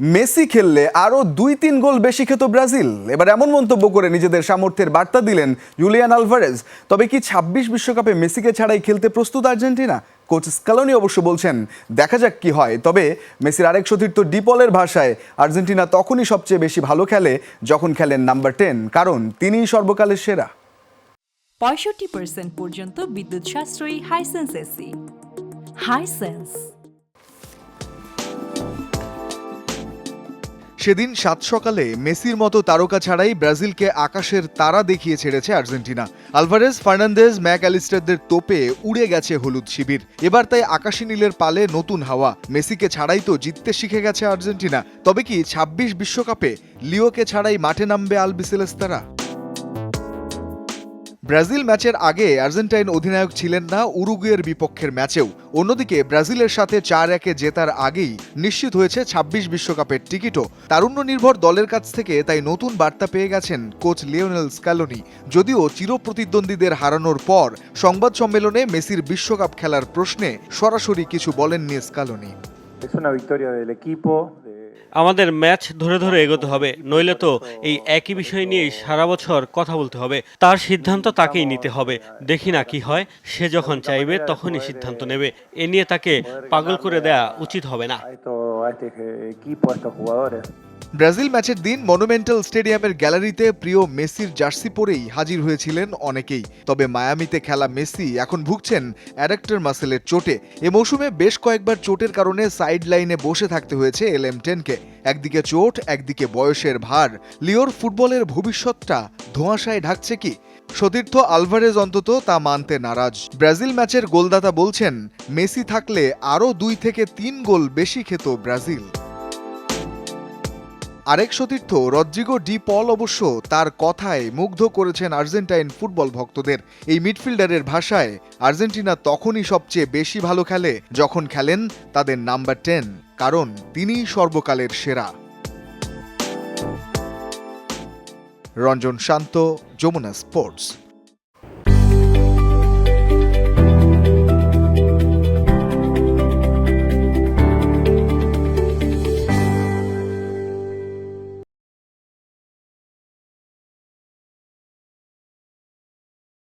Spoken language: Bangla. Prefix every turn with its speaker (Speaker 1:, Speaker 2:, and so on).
Speaker 1: মেসি খেললে আরও দুই তিন গোল বেশি খেত ব্রাজিল। এবার এমন মন্তব্য করে নিজেদের সামর্থ্যের বার্তা দিলেন জুলিয়ান আলভারেজ। তবে কি ছাব্বিশ বিশ্বকাপে মেসিকে ছাড়াই খেলতে প্রস্তুত আর্জেন্টিনা? কোচ স্কালোনি অবশ্য বলছেন, দেখা যাক কি হয়। তবে মেসির আরেক সতীর্থ ডিপলের ভাষায়, আর্জেন্টিনা তখনই সবচেয়ে বেশি ভালো খেলে যখন খেলেন নাম্বার টেন, কারণ তিনিই সর্বকালের সেরা।
Speaker 2: পঁয়ষট্টি পর্যন্ত বিদ্যুৎ সাশ্রয়ী হাইসেন্স এসি হাইসেন্স
Speaker 3: সেদিন সাত সকালে মেসির মতো তারকা ছাড়াই ব্রাজিলকে আকাশের তারা দেখিয়ে ছেড়েছে আর্জেন্টিনা। আলভারেজ ফার্নান্দেজ, ম্যাক অ্যালিস্টারদের তোপে উড়ে গেছে হলুদ শিবির। এবার তাই আকাশী নীলের পালে নতুন হাওয়া। মেসিকে ছাড়াই তো জিততে শিখে গেছে আর্জেন্টিনা। তবে কি ২৬ বিশ্বকাপে লিওকে ছাড়াই মাঠে নামবে আলবিসেলেস্তারা? ব্রাজিল ম্যাচের আগে আর্জেন্টাইন অধিনায়ক ছিলেন না, উরুগুয়ের বিপক্ষের ম্যাচেও। অন্যদিকে ব্রাজিলের সাথে চার একে জেতার আগেই নিশ্চিত হয়েছে ২৬ বিশ্বকাপের টিকিটও। তারুণ্য নির্ভর দলের কাছ থেকে তাই নতুন বার্তা পেয়ে গেছেন কোচ লিওনেল স্ক্যালোনি যদিও চিরপ্রতিদ্বন্দ্বীদের হারানোর পর সংবাদ সম্মেলনে মেসির বিশ্বকাপ খেলার প্রশ্নে সরাসরি কিছু বলেননি স্ক্যালোনি.
Speaker 4: আমাদের ম্যাচ ধরে ধরে এগোতে হবে, নইলে তো এই একই বিষয় নিয়েই সারা বছর কথা বলতে হবে। তার সিদ্ধান্ত তাকেই নিতে হবে, দেখি না কি হয়, সে যখন চাইবে তখনই সিদ্ধান্ত নেবে। এ নিয়ে তাকে পাগল করে দেয়া উচিত হবে না.
Speaker 3: ব্রাজিল ম্যাচের দিন মনুমেন্টাল স্টেডিয়ামের গ্যালারিতে প্রিয় মেসির জার্সি পরেই হাজির হয়েছিলেন অনেকেই। তবে মায়ামিতে খেলা মেসি, এখন ভুগছেন অ্যাডাক্টর মাসেলের চোটে। এ মৌসুমে বেশ কয়েকবার চোটের কারণে সাইড লাইনে বসে থাকতে হয়েছে এল এম টেনকে একদিকে চোট, একদিকে বয়সের ভার। লিওর ফুটবলের ভবিষ্যৎটা ধোঁয়াশায় ঢাকছে কি? সতীর্থ আলভারেজ অন্তত তা মানতে নারাজ। ব্রাজিল ম্যাচের গোলদাতা বলছেন, মেসি থাকলে আরও দুই থেকে তিন গোল বেশি খেত ব্রাজিল। আরেক সতীর্থ, রদ্রিগো ডি পল অবশ্য তার কথায় মুগ্ধ করেছেন আর্জেন্টাইন ফুটবল ভক্তদের। এই মিডফিল্ডারের ভাষায়, আর্জেন্টিনা তখনই সবচেয়ে বেশি ভালো খেলে যখন খেলেন তাদের নাম্বার টেন। কারণ তিনি সর্বকালের সেরা। রঞ্জন শান্ত যমুনা স্পোর্টস।